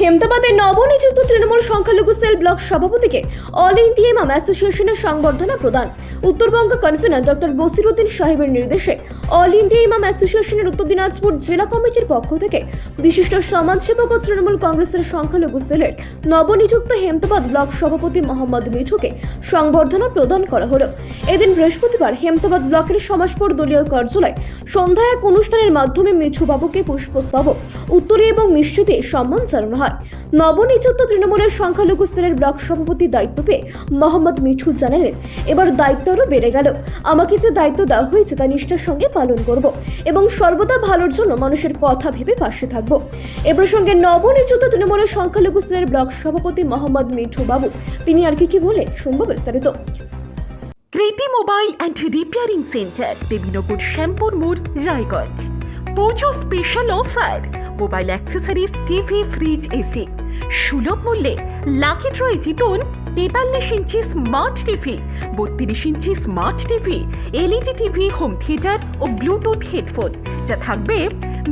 হেমতাবাদের নবনিযুক্ত তৃণমূল সংখ্যালঘু cell block সভাপতিকে অল ইন্ডিয়া ইমাম অ্যাসোসিয়েশনের সংবর্ধনা প্রদান। উত্তরবঙ্গ কনভেনর ডক্টর বসিরুদ্দিন সাহেবের নির্দেশে অল ইন্ডিয়া ইমাম অ্যাসোসিয়েশনের উত্তর দিনাজপুর জেলা কমিটির পক্ষ থেকে বিশিষ্ট সমাজসেবক ও তৃণমূল কংগ্রেসের সংখ্যালঘু সেলের নবনিযুক্ত হেমতাবাদ ব্লক সভাপতি মোহাম্মদ মিঠুকে সংবর্ধনা প্রদান করা হলো। এদিন বৃহস্পতিবার হেমতাবাদ ব্লকের সমাজপুর দলীয় কার্যালয় সন্ধ্যায় এক অনুষ্ঠানের মাধ্যমে মিঠু বাবুকে পুষ্পস্তবক, উত্তরী এবং মিষ্টি সম্মান জানানো হয়। নবনিযুক্ত তৃণমূলের সংখ্যালঘু স্তরের ব্লক সভাপতি দায়িত্ব পেয়ে মোহাম্মদ মিঠু জানালেন, এবার দায়িত্ব আরও বেড়ে গেল। আমাকে যে দায়িত্ব দেওয়া হয়েছে তা নিষ্ঠার সঙ্গে পালন করব এবং সর্বদা ভালোর জন্য মানুষের কথা ভেবে পাশে থাকব। এ প্রসঙ্গে নবনিযুক্ত তৃণমূলের সংখ্যালঘু স্তরের ব্লক সভাপতি মোহাম্মদ মিঠু বাবু, তিনি আর কি কি বলে শুনব বিস্তারিত। Kriti mobile and repairing center, Debinagar Shyampur মোড়, Raiganj. Pujo special offer mobile accessories TV fridge AC সুলভ মূল্যে লাকি ড্রয়ে জিতুন তেতাল্লিশ ইঞ্চি স্মার্ট টিভি বত্রিশ inch smart TV LED TV home theatre ও ব্লুটুথ হেডফোন যা থাকবে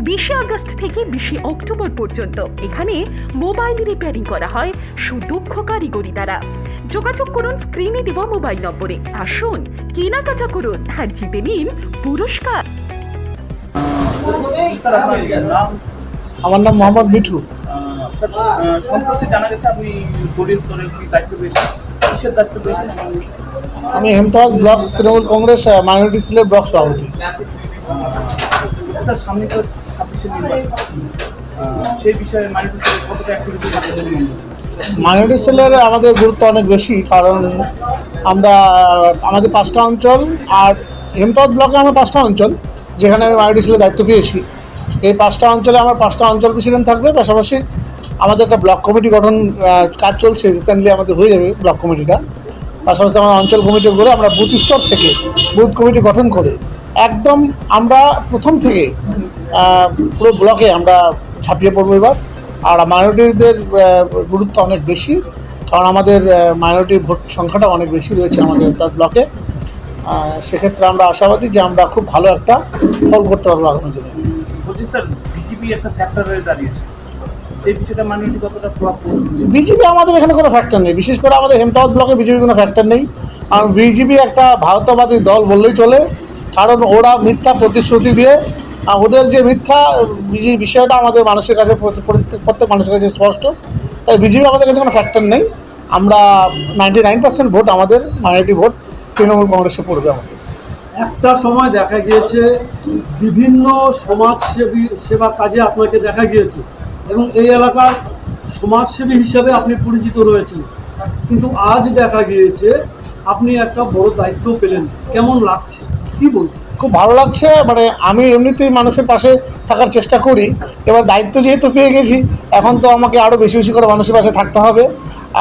বিশে আগস্ট থেকে বিশে অক্টোবর পর্যন্ত এখানে মোবাইল রিপেয়ারিং করা হয় সুদক্ষ কারিগরি দ্বারা যোগাযোগ করুন স্ক্রিনে দেওয়া মোবাইল নম্বরে আসুন কেনাকাটা করুন আর জিতে নিন পুরস্কার আমার নাম মোহাম্মদ মিঠু। আমি হেমতাবাদ ব্লক তৃণমূল কংগ্রেস মাইনরিটি সেলের ব্লক সভাপতি। মাইনরিটি সেলের আমাদের গুরুত্ব অনেক বেশি, কারণ আমরা, আমাদের পাঁচটা অঞ্চল আর হেমতাবাদ ব্লকে আমার পাঁচটা অঞ্চল, যেখানে আমি মাইনরিটি সেলের দায়িত্ব পেয়েছি। এই পাঁচটা অঞ্চলে আমার পাঁচটা অঞ্চল প্রেসিডেন্ট থাকবে, পাশাপাশি আমাদের একটা ব্লক কমিটি গঠন কাজ চলছে রিসেন্টলি আমাদের হয়ে যাবে ব্লক কমিটিটা পাশাপাশি আমার অঞ্চল কমিটি করে আমরা বুথ স্তর থেকে বুথ কমিটি গঠন করে একদম আমরা প্রথম থেকে পুরো ব্লকে আমরা ঝাঁপিয়ে পড়ব এবার। আর মাইনরিটিদের গুরুত্ব অনেক বেশি, কারণ আমাদের মাইনরিটির ভোট সংখ্যাটা অনেক বেশি রয়েছে আমাদের তার ব্লকে সেক্ষেত্রে আমরা আশাবাদী যে আমরা খুব ভালো একটা ফল করতে পারব আগামী দিনে। বলছি স্যার বিজেপি একটা ফ্যাক্টর হয়ে দাঁড়িয়েছে। বিজেপি আমাদের এখানে কোনো ফ্যাক্টর নেই। বিশেষ করে আমাদের হেমতাবাদ ব্লকে বিজেপি কোনো ফ্যাক্টর নেই। কারণ বিজেপি একটা ভারতবাদী দল বললেই চলে। কারণ ওরা মিথ্যা প্রতিশ্রুতি দিয়ে আহ, ওদের যে মিথ্যা বিষয়টা আমাদের মানুষের কাছে প্রত্যেক মানুষের কাছে স্পষ্ট। তাই বিজেপি আমাদের কাছে কোনো ফ্যাক্টর নেই। আমরা নাইনটি নাইন পার্সেন্ট ভোট আমাদের মাইনরিটি ভোট তৃণমূল কংগ্রেসে পড়বে আমাদের। একটা সময় দেখা গিয়েছে, বিভিন্ন সমাজসেবী সেবা কাজে আপনাকে দেখা গিয়েছে এবং এই এলাকার সমাজসেবী হিসাবে আপনি পরিচিত রয়েছেন। কিন্তু আজ দেখা গিয়েছে, আপনি একটা বড় দায়িত্ব পেলেন। কেমন লাগছে? কি বলছেন খুব ভালো লাগছে মানে আমি এমনিতেই মানুষের পাশে থাকার চেষ্টা করি। এবার দায়িত্ব যেহেতু পেয়ে গেছি, এখন তো আমাকে আরও বেশি বেশি করে মানুষের পাশে থাকতে হবে।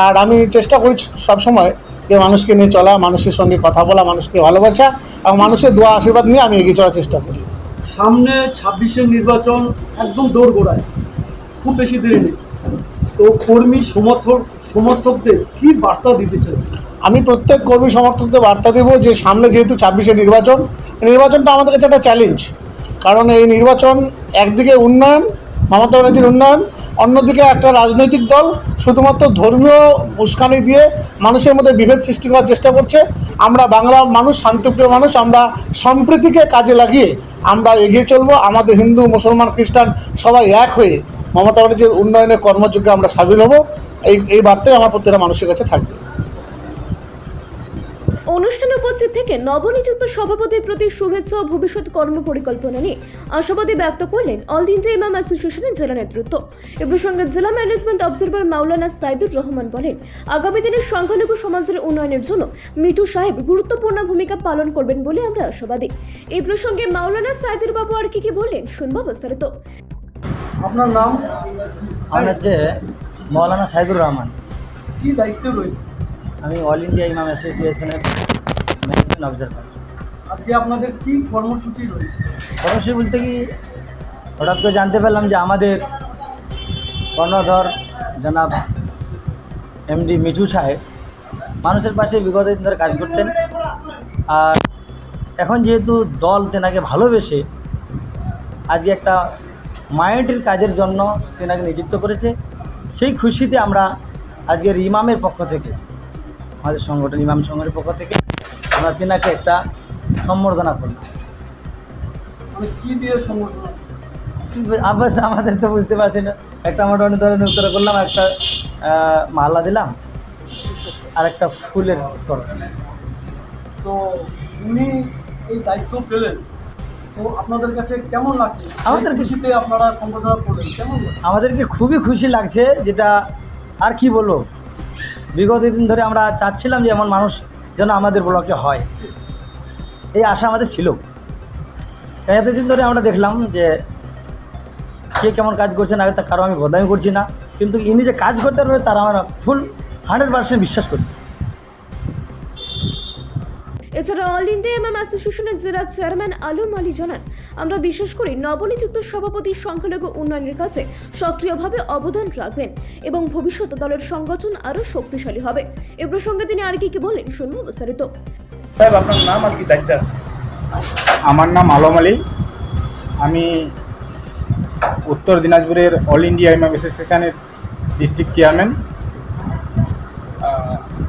আর আমি চেষ্টা করি সবসময় যে মানুষকে নিয়ে চলা মানুষের সঙ্গে কথা বলা মানুষকে ভালোবাসা এবং মানুষের দোয়া আশীর্বাদ নিয়ে আমি এগিয়ে চলার চেষ্টা করি। সামনে ছাব্বিশের নির্বাচন একদম দৌড় গোড়ায় খুব বেশি দেরি নেই। তো কর্মী সমর্থক সমর্থকদের কি বার্তা দিতে চাই? আমি প্রত্যেক কর্মী সমর্থকদের বার্তা দেবো যে সামনে যেহেতু ছাব্বিশে নির্বাচন এই নির্বাচনটা আমাদের কাছে একটা চ্যালেঞ্জ কারণ এই নির্বাচন একদিকে উন্নয়ন মমতা ব্যানার্জির উন্নয়ন অন্যদিকে একটা রাজনৈতিক দল শুধুমাত্র ধর্মীয় উস্কানি দিয়ে মানুষের মধ্যে বিভেদ সৃষ্টি করার চেষ্টা করছে। আমরা বাংলা মানুষ, শান্তিপ্রিয় মানুষ, আমরা সম্প্রীতিকে কাজে লাগিয়ে আমরা এগিয়ে চলবো। আমাদের হিন্দু, মুসলমান, খ্রিস্টান সবাই এক হয়ে মমতা ব্যানার্জির উন্নয়নের কর্মযোগ্যে আমরা সামিল হব। এই এই বার্তাই আমার প্রত্যেকটা মানুষের কাছে থাকবে। অনুষ্ঠানে উপস্থিত থেকে নবনিযুক্ত সভাপতির প্রতি শুভেচ্ছা ও ভবিষ্যৎ কর্মপরিকল্পনা নিয়ে আশাবাদী ব্যক্ত করলেন অল ইন্ডিয়া ইমাম অ্যাসোসিয়েশনের জেলা নেতৃত্ব। এ প্রসঙ্গে জেলা ম্যানেজমেন্ট অবজারভার মাওলানা সাইদুর রহমান বলেন আগামী দিনে সংখ্যালঘু সমাজের উন্নয়নের জন্য মিঠু সাহেব গুরুত্বপূর্ণ ভূমিকা পালন করবেন বলে আমরা আশাবাদী। এই প্রসঙ্গে মাওলানা সাইদুর বাবু আর কি কি বললেন শুনব বিস্তারিত। আপনার নাম? আমার হচ্ছে মৌলানা সাইদুর রহমান। কি দায়িত্ব রয়েছে? আমি অল ইন্ডিয়া ইমাম অ্যাসোসিয়েশনের ম্যানেজমেন্ট অবজারভার আজকে আপনাদের কি কর্মসূচি রয়েছে? অবশ্যই বলতে কি হঠাৎ করে জানতে পারলাম যে আমাদের কর্ণধর জনাব এমডি মিঠু সাহেব মানুষের পাশে বিগত দিন ধরে কাজ করতেন। আর এখন যেহেতু দল তেনাকে ভালোবেসে আজকে একটা মাইনরিটির কাজের জন্য তেনাকে নিযুক্ত করেছে সেই খুশিতে আমরা আজকের ইমামের পক্ষ থেকে আমাদের সংগঠন ইমাম সংগঠনের পক্ষ থেকে আমরা তিনাকে একটা সম্বর্ধনা করলাম মানে কি দিয়ে আবাস আমাদের তো বুঝতে পারছি না। একটা মোটামুটি ধরেন উত্তর করলাম একটা মালা দিলাম আর একটা ফুলের উত্তর। তো উনি এই দায়িত্ব পেলেন। তো আপনাদের কাছে কেমন লাগছে? আমাদের আপনারা করলেন কেমন আমাদেরকে খুবই খুশি লাগছে যেটা আর কি বলব? বিগত দিন ধরে আমরা চাচ্ছিলাম যে এমন মানুষ যেন আমাদের ব্লকে হয়। এই আশা আমাদের ছিল। এতদিন ধরে আমরা দেখলাম যে, কে কেমন কাজ করছে না তার কারও আমি বদনামি করছি না। কিন্তু ইনি যে কাজ করতে পারবে, তারা আমরা ফুল হান্ড্রেড পার্সেন্ট বিশ্বাস করি। এছাড়া অল ইন্ডিয়া এমএম অ্যাসোসিয়েশনের জেলা চেয়ারম্যান আলম আলী জানান আমরা বিশ্বাস করি নবনিযুক্ত সভাপতি সংখ্যালঘু উন্নয়নের কাছে সক্রিয়ভাবে অবদান রাখবেন এবং ভবিষ্যতে দলের সংগঠন আরও শক্তিশালী হবে। এ প্রসঙ্গে তিনি আর কি কি বলেন শুনব বিস্তারিত। আপনার নাম আর কি দায়িত্বে আমার নাম আলম আলী। আমি উত্তর দিনাজপুরের অল ইন্ডিয়া ইমাম অ্যাসোসিয়েশনের ডিস্ট্রিক্ট চেয়ারম্যান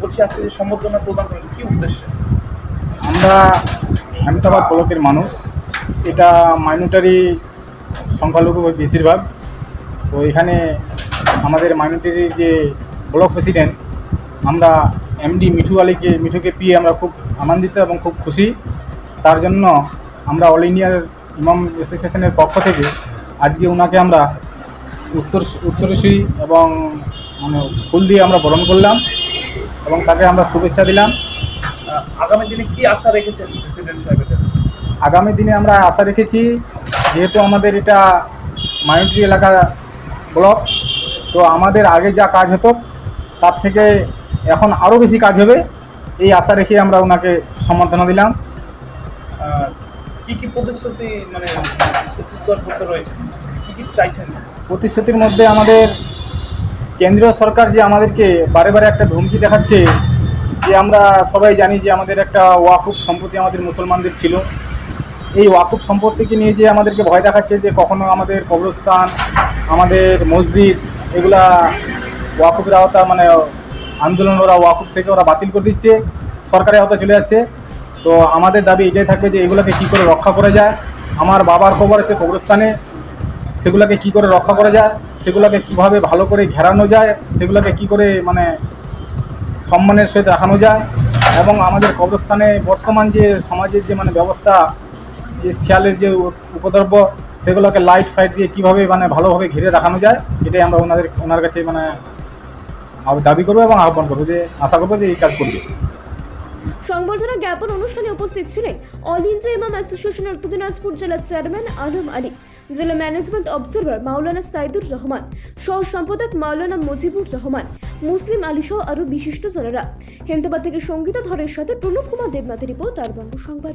বলছি আজকে সম্বর্ধনা প্রদান করেন কি উদ্দেশ্যে? আমরা আহমেদাবাদ ব্লকের মানুষ। এটা মাইনরিটারি সংখ্যালঘু বেশিরভাগ। তো এখানে আমাদের মাইনরিটির যে ব্লক প্রেসিডেন্ট আমরা এমডি মিঠু আলীকে, মিঠুকে পেয়ে আমরা খুব আনন্দিত এবং খুব খুশি। তার জন্য আমরা অল ইন্ডিয়ার ইমাম অ্যাসোসিয়েশনের পক্ষ থেকে আজকে ওনাকে আমরা উত্তর উত্তরসূরি এবং মানে ফুল দিয়ে আমরা বরণ করলাম এবং তাকে আমরা শুভেচ্ছা দিলাম। আগামী দিনে কি আশা রেখেছেন প্রেসিডেন্ট সাহেবের আগামী দিনে আমরা আশা রেখেছি যেহেতু আমাদের এটা মাইনরিটি এলাকা ব্লক তো আমাদের আগে যা কাজ হতো তার থেকে এখন আরও বেশি কাজ হবে এই আশা রেখে আমরা ওনাকে সম্বর্ধনা দিলাম। আহ, কি কি প্রতিশ্রুতি মানে রয়েছে? কি কি চাইছেন? প্রতিশ্রুতির মধ্যে আমাদের কেন্দ্রীয় সরকার যে আমাদেরকে বারে বারে একটা ধমকি দেখাচ্ছে যে আমরা সবাই জানি যে আমাদের একটা ওয়াকুফ সম্পত্তি আমাদের মুসলমানদের ছিল। এই ওয়াকুফ সম্পত্তিকে নিয়ে যে আমাদেরকে ভয় দেখাচ্ছে যে কখনো আমাদের কবরস্থান, আমাদের মসজিদ, এগুলা ওয়াকুফের আওতা মানে আন্দোলন ওরা ওয়াকুফ থেকে ওরা বাতিল করে দিচ্ছে, সরকারের আওতা চলে যাচ্ছে। তো আমাদের দাবি এটাই থাকবে যে এগুলোকে কী করে রক্ষা করা যায়। আমার বাবার কবর আছে কবরস্থানে, সেগুলোকে কি করে রক্ষা করা যায়, সেগুলোকে কীভাবে ভালো করে ঘেরানো যায়, সেগুলোকে কি করে মানে সম্মানের সহিত রাখানো যায় এবং আমাদের কবরস্থানে বর্তমান যে সমাজের যে মানে ব্যবস্থা, যে শিয়ালের যে উপ- উপদ্রব্য সেগুলোকে লাইট ফাইট দিয়ে কীভাবে মানে ভালোভাবে ঘিরে রাখানো যায়, এটাই আমরা ওনাদের, ওনার কাছে মানে দাবি করব এবং আহ্বান করব যে, আশা করব যে এই কাজ করবে। সংবর্ধনা জ্ঞাপন অনুষ্ঠানে উপস্থিত ছিলেন অল ইন্ডিয়া ইমাম অ্যাসোসিয়েশনের উত্তর দিনাজপুর জেলার চেয়ারম্যান আলম আলী, জেলা ম্যানেজমেন্ট অবজারভার মাওলানা সাইদুর রহমান সহ সম্পাদক মাওলানা মুজিবুর রহমান মুসলিম আলী সহ আরও বিশিষ্ট জনেরা। হেমদাবাদ থেকে সঙ্গীতা ধরের সাথে প্রণব কুমার দেবনাথের রিপোর্ট আর সংবাদ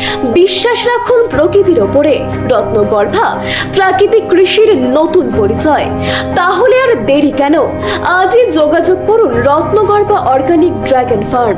বিশ্বাস রাখুন প্রকৃতির ওপরে। রত্নগর্ভা, প্রাকৃতিক কৃষির নতুন পরিচয়। তাহলে আর দেরি কেন? আজই যোগাযোগ করুন রত্নগর্ভা অর্গানিক ড্রাগন ফার্ম।